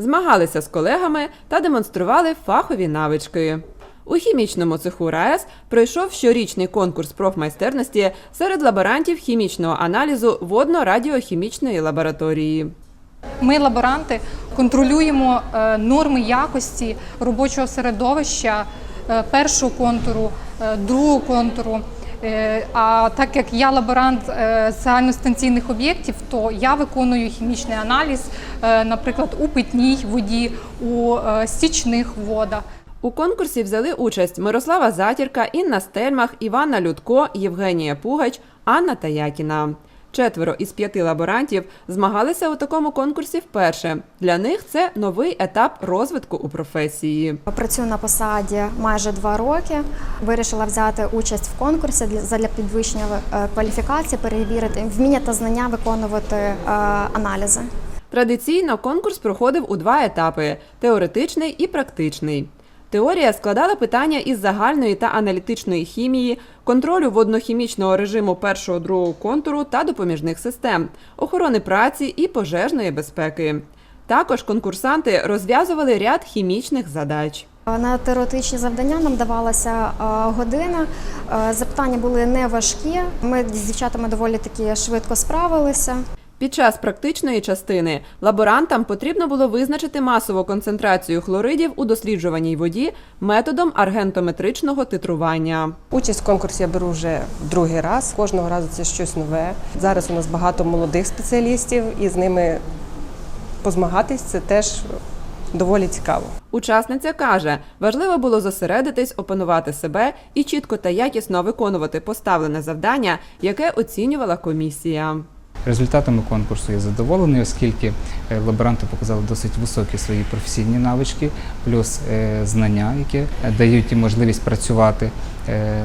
змагалися з колегами та демонстрували фахові навички. У хімічному цеху РаЕС пройшов щорічний конкурс профмайстерності серед лаборантів хімічного аналізу водно-радіохімічної лабораторії. Ми, лаборанти, контролюємо е, норми якості робочого середовища е, першого контуру, е, другого контуру. Е, А так як я лаборант е, загальностанційних об'єктів, то я виконую хімічний аналіз, е, наприклад, у питній воді, у е, стічних водах. У конкурсі взяли участь Мирослава Затірка, Інна Стельмах, Івана Людко, Євгенія Пугач, Анна Таякіна. Четверо із п'яти лаборантів змагалися у такому конкурсі вперше. Для них це новий етап розвитку у професії. Працюю на посаді майже два роки. Вирішила взяти участь в конкурсі для підвищення е, кваліфікації, перевірити вміння та знання виконувати е, аналізи. Традиційно конкурс проходив у два етапи: теоретичний і практичний. Теорія складала питання із загальної та аналітичної хімії, контролю воднохімічного режиму першого другого контуру та допоміжних систем, охорони праці і пожежної безпеки. Також конкурсанти розв'язували ряд хімічних задач. На теоретичні завдання нам давалася е, година. Е, Запитання були не важкі. Ми з дівчатами доволі таки швидко справилися. Під час практичної частини лаборантам потрібно було визначити масову концентрацію хлоридів у досліджуваній воді методом аргентометричного титрування. Участь в конкурсі я беру вже другий раз. Кожного разу це щось нове. Зараз у нас багато молодих спеціалістів, і з ними позмагатись це теж доволі цікаво. Учасниця каже, важливо було зосередитись, опанувати себе і чітко та якісно виконувати поставлене завдання, яке оцінювала комісія. Результатами конкурсу я задоволений, оскільки е, лаборанти показали досить високі свої професійні навички, плюс е, знання, які е, дають їм можливість працювати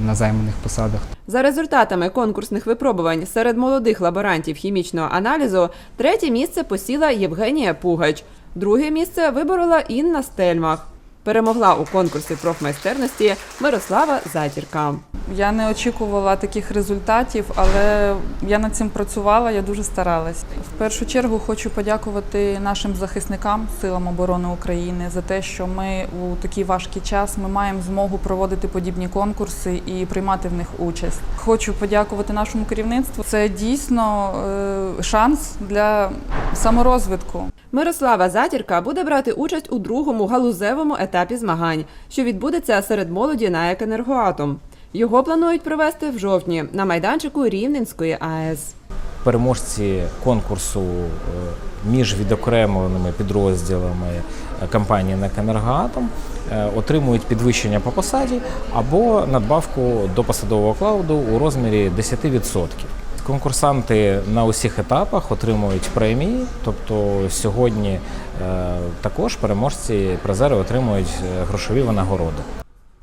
на займаних посадах. За результатами конкурсних випробувань серед молодих лаборантів хімічного аналізу третє місце посіла Євгенія Пугач. Друге місце виборола Інна Стельмах. Перемогла у конкурсі профмайстерності Мирослава Затірка. Я не очікувала таких результатів, але я над цим працювала, я дуже старалась. В першу чергу хочу подякувати нашим захисникам силам оборони України за те, що ми у такий важкий час ми маємо змогу проводити подібні конкурси і приймати в них участь. Хочу подякувати нашому керівництву. Це дійсно е, шанс для саморозвитку. Мирослава Затірка буде брати участь у другому галузевому етапі змагань, що відбудеться серед молоді на «Екенергоатом». Його планують провести в жовтні на майданчику Рівненської АЕС. переможці конкурсу е, між відокремленими підрозділами е, компанії «НЕК Енергоатом» е, отримують підвищення по посаді або надбавку до посадового окладу у розмірі 10%. Конкурсанти на усіх етапах отримують премії, тобто сьогодні е, також переможці призери отримують е, грошові винагороди.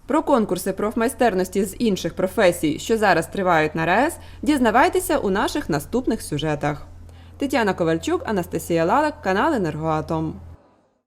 Про конкурси профмайстерності з інших професій, що зараз тривають на РаЕС, дізнавайтеся у наших наступних сюжетах. Тетяна Ковальчук, Анастасія Лалак, канал Енергоатом.